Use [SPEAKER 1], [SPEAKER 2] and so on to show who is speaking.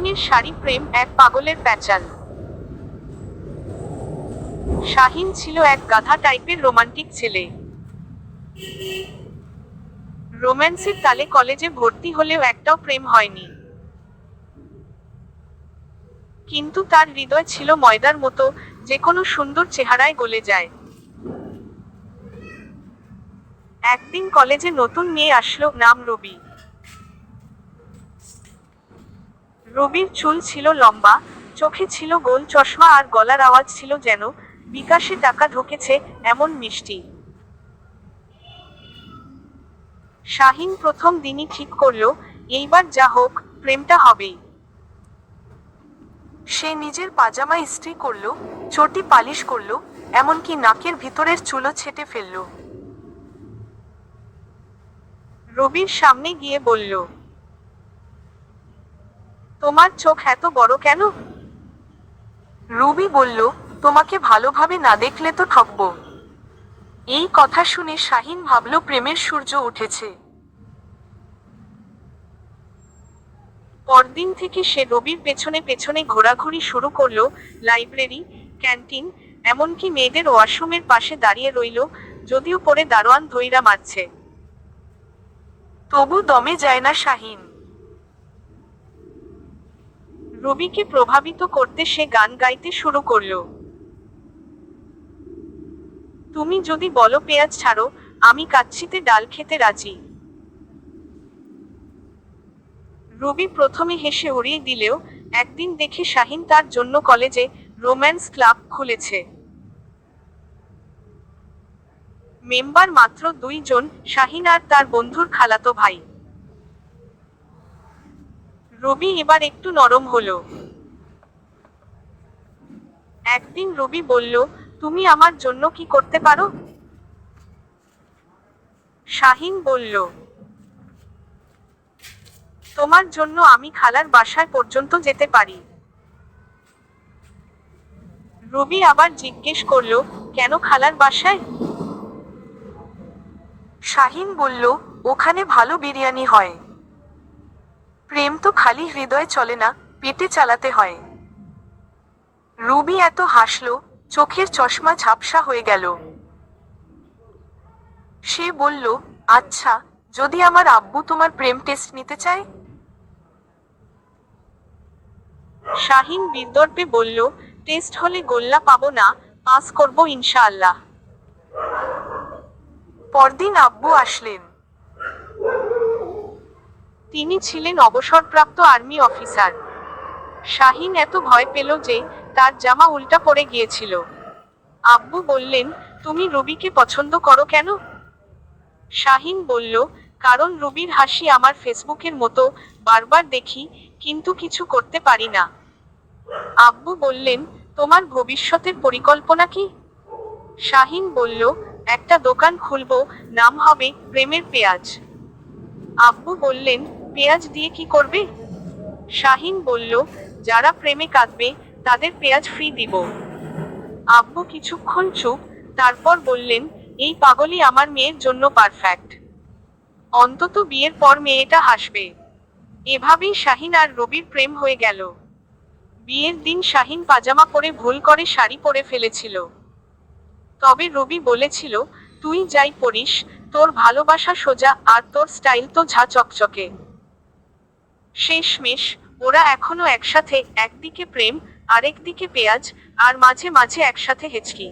[SPEAKER 1] শাহিনের শাড়ি প্রেম এক পাগলের প্যাচাল। শাহিন ছিল এক গাধা টাইপের রোমান্টিক ছেলে। রোম্যান্সের তালে কলেজে ভর্তি হলেও একটাও প্রেম হয়নি। কিন্তু তার হৃদয় ছিল ময়দার মতো, যে কোনো সুন্দর চেহারায় গলে যায়। একদিন কলেজে নতুন মেয়ে আসলো নাম রবি। রবির চুল ছিল লম্বা, চোখে ছিল গোল চশমা আর গলার আওয়াজ ছিল যেন বিকাশে টাকা ঢুকেছে এমন মিষ্টি। শাহিন প্রথম দিনই ঠিক করল, এইবার যা হোক, প্রেমটা হবেই। সে নিজের পাজামা ইস্ত্রি করল, চটি পালিশ করল, এমনকি নাকের ভিতরের চুলো ছেটে ফেলল। রবির সামনে গিয়ে বলল তোমার চোখ এত বড় কেন? রুবি বলল, তোমাকে ভালোভাবে না দেখলে তো ঠকবো। এই কথা শুনে শাহিন ভাবল, প্রেমের সূর্য উঠেছে। পরদিন থেকে সে রবির পেছনে পেছনে ঘোরাঘুরি শুরু করল, লাইব্রেরি, ক্যান্টিন, এমনকি মেয়েদের ওয়াশরুমের পাশে দাঁড়িয়ে রইল, যদিও পরে দারোয়ান ধৈরা মারছে। তবু দমে যায় না শাহিন। রবিকে প্রভাবিত করতে সে গান গাইতে শুরু করল। তুমি যদি বলো পেঁয়াজ ছাড়ো, আমি কাচ্ছিতে ডাল খেতে রাজি। রবি প্রথমে হেসে উড়িয়ে দিলেও একদিন দেখে শাহিন তার জন্য কলেজে রোম্যান্স ক্লাব খুলেছে। মেম্বার মাত্র দুইজন, শাহিন আর তার বন্ধুর খালাতো ভাই। রবি এবার একটু নরম হলো। একদিন রবি বলল, তুমি আমার জন্য কি করতে পারো? শাহিন বলল, তোমার জন্য আমি খালার বাসায় পর্যন্ত যেতে পারি। রবি আবার জিজ্ঞেস করল, কেন খালার বাসায়? শাহিন বলল, ওখানে ভালো বিরিয়ানি হয়। প্রেম তো খালি হৃদয়ে চলে না, পেটে চালাতে হয়। রুবি এত হাসলো, চোখের চশমা ঝাপসা হয়ে গেল। সে বলল আচ্ছা যদি আমার আব্বু তোমার প্রেম টেস্ট নিতে চায়? শাহিন বিদ্যর্পে বলল টেস্ট হলে গোল্লা পাবো না পাস করব ইনশাআল্লাহ। পরদিন আব্বু আসলেন। তিনি ছিলেন অবসরপ্রাপ্ত আর্মি অফিসার। শাহিন এত ভয় পেল যে তার জামা উল্টা পড়ে গিয়েছিল। আব্বু বললেন, তুমি রুবিকে পছন্দ করো কেন? শাহিন বলল, কারণ রুবির হাসি আমার ফেসবুকের মতো বারবার দেখি, কিন্তু কিছু করতে পারি না। আব্বু বললেন, তোমার ভবিষ্যতের পরিকল্পনা কি? শাহিন বলল, একটা দোকান খুলবো, নাম হবে প্রেমের পেঁয়াজ। আব্বু বললেন পেঁয়াজ দিয়ে কি করবে? শাহিন বলল, যারা প্রেমে কাঁদবে, তাদের পেঁয়াজ ফ্রি দিব। আব্বু কিছুক্ষণ চুপ, তারপর বললেন, এই পাগলই আমার মেয়ের জন্য পারফেক্ট অন্তত বিয়ের পর মেয়েটা হাসবে। এভাবেই শাহিন আর রবির প্রেম হয়ে গেল। বিয়ের দিন শাহিন পাজামা পরে ভুল করে শাড়ি পরে ফেলেছিল। তবে রবি বলেছিল, তুই যাই পড়িস তোর ভালোবাসা সোজা আর তোর স্টাইল তো ঝা চকচকে। শেষমেশ ওরা এখনও একসাথে একদিকে প্রেম আরেকদিকে পেঁয়াজ আর মাঝে মাঝে একসাথে হেঁচকি।